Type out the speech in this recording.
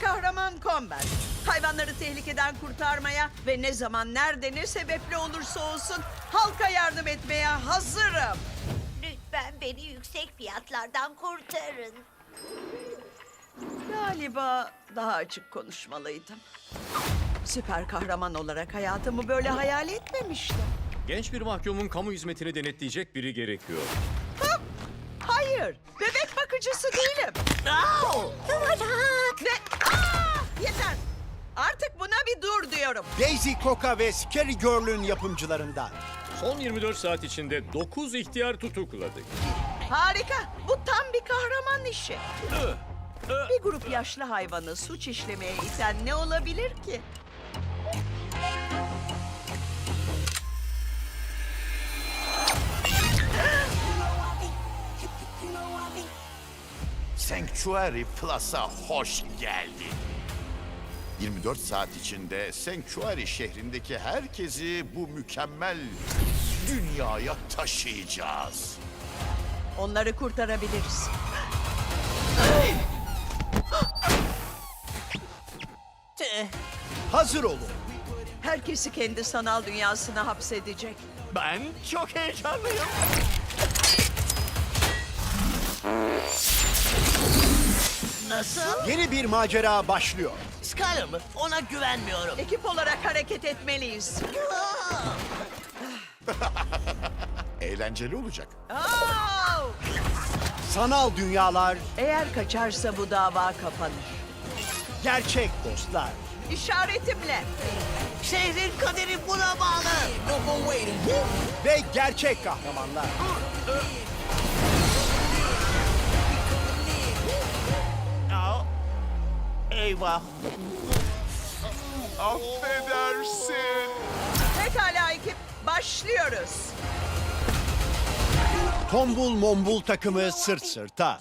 kahraman Combat. Hayvanları tehlikeden kurtarmaya ve ne zaman nerede ne sebeple olursa olsun halka yardım etmeye hazırım. Lütfen beni yüksek fiyatlardan kurtarın. Galiba daha açık konuşmalıydım. Süper kahraman olarak hayatımı böyle hayal etmemiştim. Genç bir mahkumun kamu hizmetini denetleyecek biri gerekiyor. Hayır, bebek bakıcısı değilim. Ve Aa! yeter. Artık buna bir dur diyorum. Daisy Coca ve Scary Girl'ün yapımcılarından. Son 24 saat içinde 9 ihtiyar tutukladık. Harika. Bu tam bir kahraman işi. Bir grup yaşlı hayvanı suç işlemeye iten ne olabilir ki? Sanctuary Plus'a hoş geldin. 24 saat içinde Sanctuary şehrindeki herkesi bu mükemmel dünyaya taşıyacağız. Onları kurtarabiliriz. Hazır olun. Herkesi kendi sanal dünyasına hapsedecek. Ben çok heyecanlıyım. Nasıl? Yeni bir macera başlıyor. Skyler mı? Ona güvenmiyorum. Ekip olarak hareket etmeliyiz. Eğlenceli olacak. Oo! Sanal dünyalar, Eğer kaçarsa bu dava kapanır. gerçek dostlar. İşaretimle. Şehrin kaderi buna bağlı. Ve gerçek kahramanlar. Eyvah. Affedersin. Pekala ekip, başlıyoruz. Tombul mombul takımı sırt sırta.